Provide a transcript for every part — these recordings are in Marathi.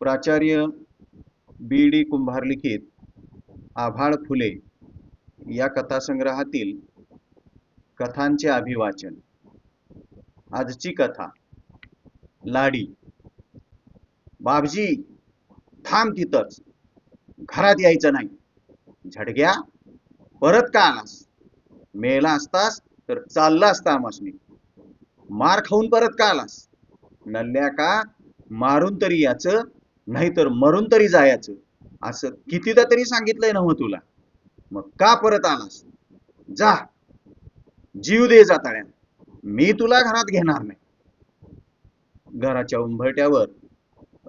प्राचार्य बी डी कुंभार लिखित आभाळ फुले या कथासंग्रहातील कथांचे अभिवाचन. आजची कथा लाडी. बाबजी थांब तिथंच. घरात यायचं नाही. झडग्या परत का आलास? मेला असतास तर चालला असता आमासनी. मार खाऊन परत का आलास? नल्ल्या का? मारून तरी याचं नाहीतर मरून तरी जायचं. असं कितीदा तरी सांगितलंय ना तुला. मग का परत आलास? जा. जीव दे जाताळ्या मी तुला घरात घेणार नाही. घराच्या उंबरट्यावर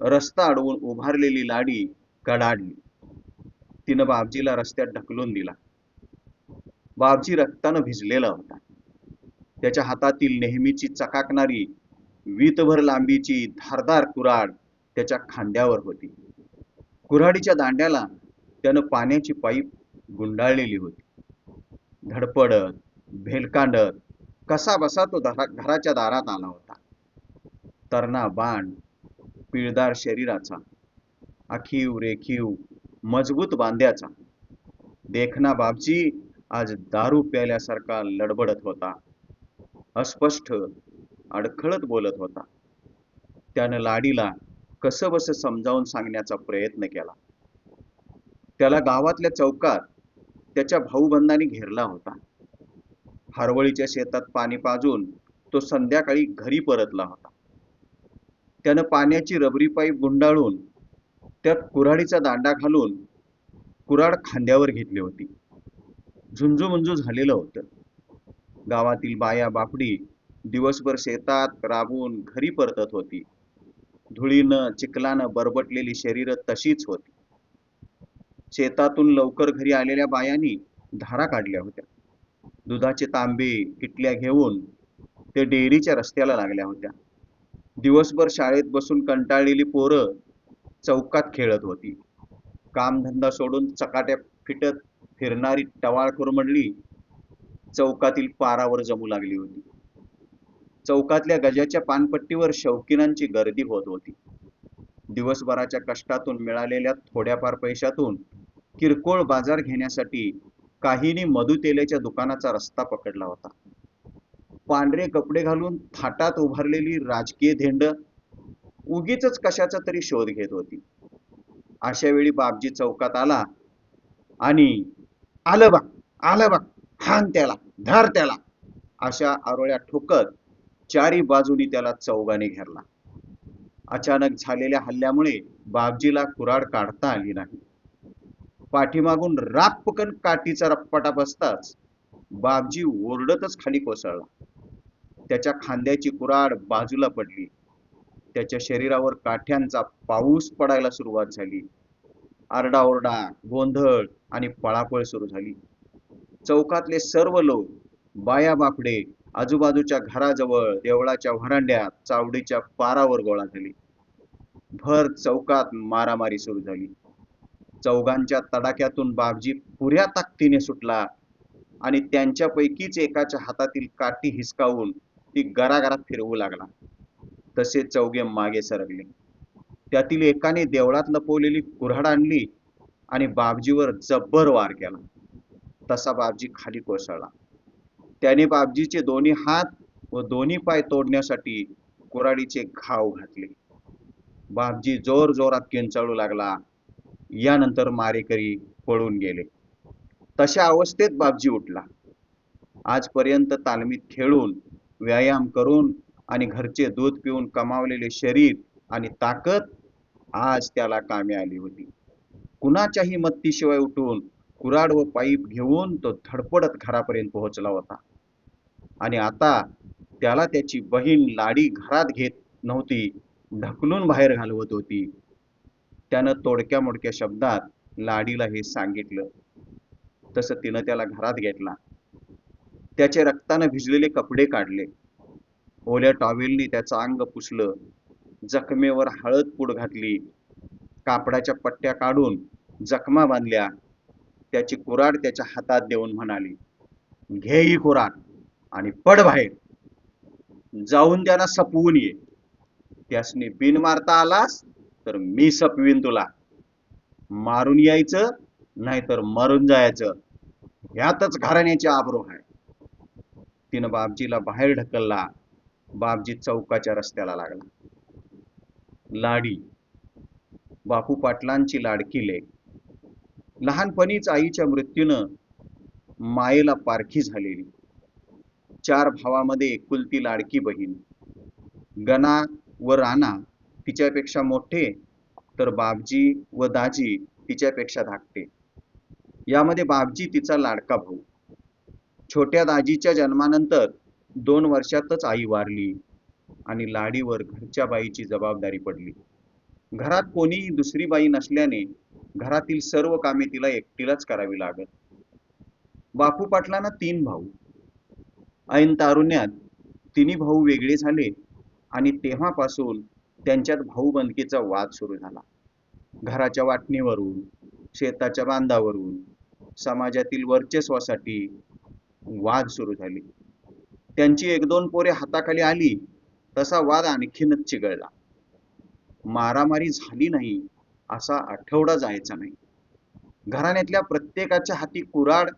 रस्ता अडवून उभारलेली लाडी कडाडली. तिनं बाबजीला रस्त्यात ढकलून दिला. बाबजी रक्तानं भिजलेला होता. त्याच्या हातातील नेहमीची चकाकणारी वीतभर लांबीची धारदार कुराड त्याच्या खांद्यावर होती. कुऱ्हाडीच्या दांड्याला त्यानं पाण्याची पाईप गुंडाळलेली होती. धडपडत भेलकांडत कसा बसा तो दरा घराच्या दारात आला होता. तरणा बाण पिळदार शरीराचा आखीव रेखीव मजबूत बांध्याचा देखना बाबजी आज दारू प्यायल्यासारखा लडबडत होता. अस्पष्ट अडखळत बोलत होता. त्यानं लाडीला कसं बस समजावून सांगण्याचा प्रयत्न केला. त्याला गावातल्या चौकात त्याच्या भाऊबंधांनी घेरला होता. हरवळीच्या शेतात पाणी पाजून तो संध्याकाळी घरी परतला होता. त्यानं पाण्याची रबरी पाईप गुंडाळून त्यात कुऱ्हाडीचा दांडा घालून कुऱ्हाड खांद्यावर घेतली होती. झुंजूमुंजू झालेलं होतं. गावातील बाया बापडी दिवसभर शेतात राबून घरी परतत होती. धुळीनं चिखलानं बरबटलेली शरीर तशीच होती. शेतातून लवकर घरी आलेल्या बायांनी धारा काढल्या होत्या. दुधाचे तांबे किटल्या घेऊन ते डेअरीच्या रस्त्याला लागल्या होत्या. दिवसभर शाळेत बसून कंटाळलेली पोरं चौकात खेळत होती. कामधंदा सोडून चकाट्या फिटत फिरणारी टवाळखोर मंडळी चौकातील पारावर जमू लागली होती. चौकातल्या गजाच्या पानपट्टीवर शौकीनांची गर्दी होत होती. दिवसभराच्या कष्टातून मिळालेल्या थोड्याफार पैशातून किरकोळ बाजार घेण्यासाठी काहींनी मधुतेलेच्या दुकानाचा रस्ता पकडला होता. पांढरे कपडे घालून थाटात उभारलेली राजकीय धेंड उगीच कशाचा तरी शोध घेत होती. अशा वेळी बापजी चौकात आला आणि आलं बा आलं बा हान त्याला धर त्याला अशा आरोळ्या ठोकत चारी बाजूनी त्याला चौगाने घेरला. अचानक झालेल्या हल्ल्यामुळे बाबजीला कुराड काढता आली नाही. पाठीमागून रापकन काठीचा रप्पाटा बसताच बाबजी ओरडतच खाली कोसळला. त्याच्या खांद्याची कुराड बाजूला पडली. त्याच्या शरीरावर काठ्यांचा पाऊस पडायला सुरुवात झाली. आरडाओरडा गोंधळ आणि पळापळ सुरू झाली. चौकातले सर्व लोक बाया बापडे आजूबाजूच्या घराजवळ देवळाच्या व्हरांड्यात चावडीच्या पारावर गोळा झाली. भर चौकात मारामारी सुरू झाली. चौघांच्या तडाख्यातून बाबजी पुऱ्या ताकदीने सुटला आणि त्यांच्यापैकीच एकाच्या हातातील काठी हिसकावून ती गरागरात फिरवू लागला. तसे चौघे मागे सरकले. त्यातील एकाने देवळात लपवलेली कुऱ्हाड आणली आणि बाबजीवर जब्बर वार केला. तसा बाबजी खाली कोसळला. त्याने बापजीचे दोन्ही हात व दोन्ही पाय तोडण्यासाठी कुऱ्हाडीचे घाव घातले. बापजी जोर जोरात किंचाळू लागला. यानंतर मारेकरी पळून गेले. तशा अवस्थेत बापजी उठला. आजपर्यंत तालमीत खेळून व्यायाम करून आणि घरचे दूध पिऊन कमावलेले शरीर आणि ताकद आज त्याला कामी आली होती. कुणाच्याही मत्तीशिवाय उठून कुराड व पाईप घेऊन तो धडपडत घरापर्यंत पोहोचला होता. आणि आता त्याला त्याची बहीण लाडी घरात घेत नव्हती ढकलून बाहेर घालवत होती. त्यानं तोडक्या मोडक्या शब्दात लाडीला हे सांगितलं. तसं तिनं त्याला घरात घेतला. त्याचे रक्तानं भिजलेले कपडे काढले. ओल्या टॉवेलनी त्याचं अंग पुसलं. जखमेवर हळद पूड घातली. कापडाच्या पट्ट्या काढून जखमा बांधल्या. त्याची कुराड त्याच्या हातात देऊन म्हणाली घे ही कुराड आणि पड बाहेर. जाऊन त्यांना सपवून ये. त्यासने बिन मारता आलास तर मी सपवीन तुला. मारून यायचं नाहीतर मरून जायचं. ह्यातच घराण्याची आबरू आहे. तिनं बापजीला बाहेर ढकलला. बापजी चौकाच्या रस्त्याला लागला. लाडी. बापू पाटलांची लाडकी लेख लहानपणीच आईच्या मृत्यूनं मायेला पारखी झालेली. चार भावामध्ये एकुलती लाडकी बहीण. गणा व राणा तिच्यापेक्षा मोठे तर बाबजी व दाजी तिच्यापेक्षा धाकटे. यामध्ये बाबजी तिचा लाडका भाऊ. छोट्या दाजीच्या जन्मानंतर दोन वर्षातच आई वारली आणि लाडीवर घरच्या बाईची जबाबदारी पडली. घरात कोणीही दुसरी बाई नसल्याने घरातील सर्व कामे तिला एकटीलाच करावी लागत. बापू पाटलांना तीन भाऊ. ऐन तारुण्यात तिन्ही भाऊ वेगळे झाले आणि तेव्हापासून त्यांच्यात भाऊबंदकीचा वाद सुरू झाला. घराच्या वाटणीवरून शेताच्या बांधावरून समाजातील वर्चस्वासाठी वाद सुरू झाले. त्यांची एक दोन पोरे हाताखाली आली तसा वाद आणखीनच चिघळला. मारामारी झाली नाही असा आठवडा जायचा नाही. घराण्यातल्या प्रत्येकाच्या हाती कुराड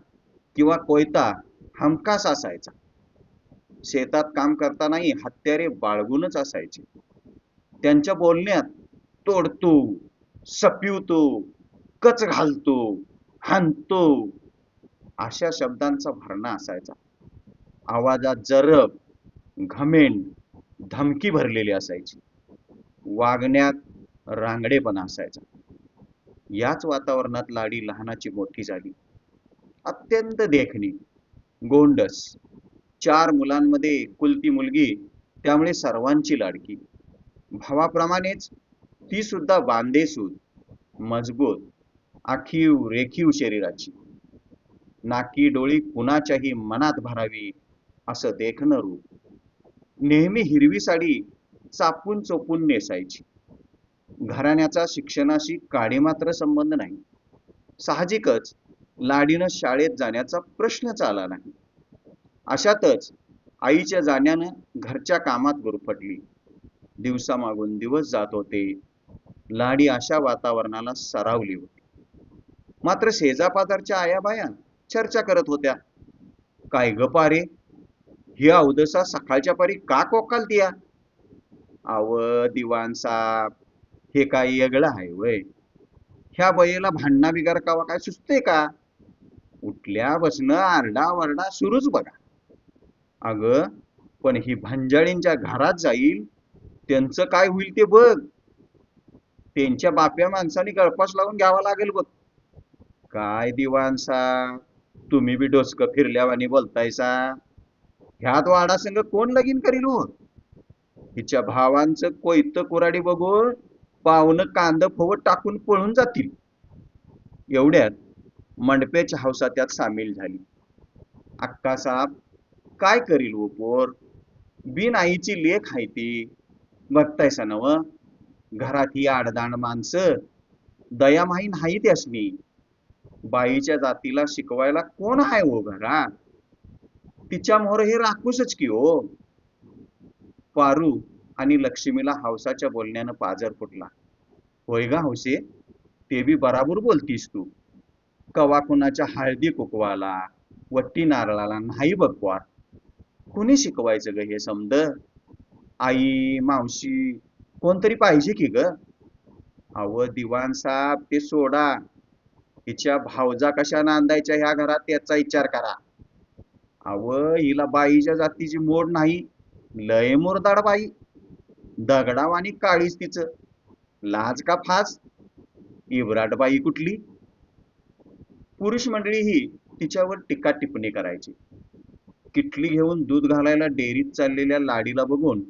किंवा कोयता हमखास असायचा. शेतात काम करतानाही हत्यारे बाळगूनच असायचे. त्यांच्या बोलण्यात तोडतो सपिवतो कच घालतो हाणतो अशा शब्दांचा भरणा असायचा. आवाजात जरब घमेंड धमकी भरलेली असायची. वागण्यात रांगडेपणा असायचा. याच वातावरणात लाडी लहानाची मोठी झाली. अत्यंत देखणी गोंडस चार मुलांमध्ये एकुलती मुलगी त्यामुळे सर्वांची लाडकी. भावाप्रमाणेच ती सुद्धा बांधेसूद मजबूत आखीव रेखीव शरीराची. नाकी डोळी कुणाच्याही मनात भरावी असं देखणं रूप नेहमी हिरवी साडी चापून चोपून नेसायची. घराण्याचा शिक्षणाशी काडी मात्र संबंध नाही. साहजिकच लाडीनं शाळेत जाण्याचा प्रश्नच आला नाही. अशातच आईच्या जाण्यानं घरच्या कामात गुरफटली. दिवसामागून दिवस जात होते. लाडी अशा वातावरणाला सरावली होती. मात्र शेजापाजारच्या आयाबाया चर्चा करत होत्या. काय ग पारे? ही अवदसा सकाळच्या पारी का कोकाल दिया? अव दिवान साहेब हे काय येगळं आहे वय? ह्या बयेला भांडणा बिगार कावा काय सुचते का? उठल्या बसणं आरडा वरडा सुरूच बघा. अग पण ही भांजाळींच्या घरात जाईल त्यांचं काय होईल ते बघ. त्यांच्या बाप्या माणसाने गळपास लावून घ्यावा लागेल बघ. काय दिवानसा तुम्ही बी डोसकं फिरल्यावानी बोलतायसा. ह्यात वाडा संग कोण लगीन करील हो? हिच्या भावांचं कोयत कुराडी बघून पाहुणं कांद फवट टाकून पळून जातील. एवढ्यात मंडपेच्या हौसा त्यात सामील झाली. अक्का साहेब काय करील वो पोर? बिन आईची लेख आहे ती. बघतायसा नव घरात ही आडदांड माणसं. दयामाही नाही त्यासनी. बाईच्या जातीला शिकवायला कोण आहे हो घरात तिच्या मोहर हे राखूसच की हो? पारू आणि लक्ष्मीला हौसाच्या बोलण्यानं पाजर फुटला. होय गा हौसे? ते बी बराबर बोलतीस तू. कवा कुणाच्या हळदी कुकवाला वट्टी नारळाला नाही बघवार कुणी शिकवायचं ग हे समद? आई मावशी कोणतरी पाहिजे की ग? अव दिवाण साहेब ते सोडा. हिच्या भावजा कशा नांदायच्या ह्या घरात त्याचा विचार करा. अव हिला बाईच्या जातीची मोड नाही. लय मुरदाड बाई. दगडाव आणि काळीच तिचं. लाज का फास? इब्राट बाई कुठली? पुरुष मंडळी ही तिच्यावर टीका टिप्पणी करायची. किटली घेऊन दूध घालायला डेअरीत चाललेल्या लाडीला बघून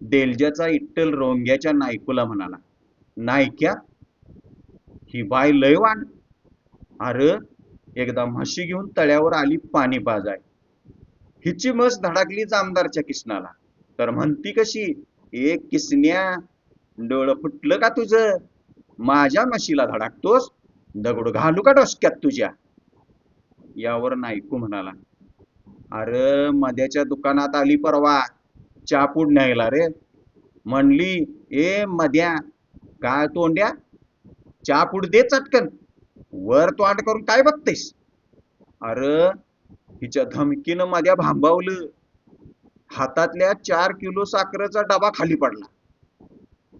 डेलजाचा इट्टल रोंग्याच्या नायकूला म्हणाला नायक्या ही बाय लयवान अरे एकदा म्हशी घेऊन तळ्यावर आली पाणी पाजाय. हिची मस धडाकलीच आमदारच्या किसनाला. तर म्हणती कशी एक किसन्या डोळं फुटलं का तुझं? माझ्या म्हशीला धडाकतोस? दगड घालू का डोसक्यात तुझ्या? यावर नायकू म्हणाला अरे मध्याच्या दुकानात आली परवा. चहा पूड न्यायला रे. म्हणली ए मध्या काय तोंड्या? चहापूड दे चटकन. वर तोंड करून काय बघतेस? अरे हिच्या धमकीनं माझ्या भांबावलं. हातातल्या चार किलो साखरेचा डबा खाली पडला.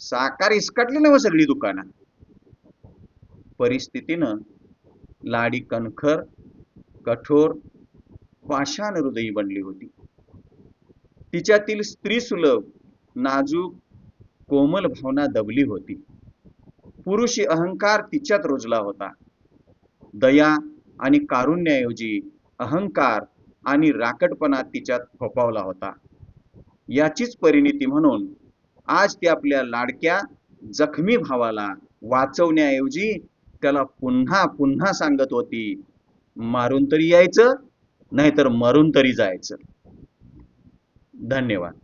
साखर इसकटली ना सगळी दुकानात. परिस्थितीनं लाडी कणखर कठोर पाषाण हृदयी बनली होती. तिच्यातील स्त्री सुलभ नाजूक कोमल भावना दबली होती. पुरुषी अहंकार तिच्यात रुजला होता. दया आणि कारुण्याऐवजी अहंकार आणि राकटपणा तिच्यात फोपावला होता. याचीच परिणिती म्हणून आज ती आपल्या लाडक्या जखमी भावाला वाचवण्याऐवजी त्याला पुन्हा पुन्हा सांगत होती मारून तरी यायचं नाहीतर मरून तरी जायचं. धन्यवाद.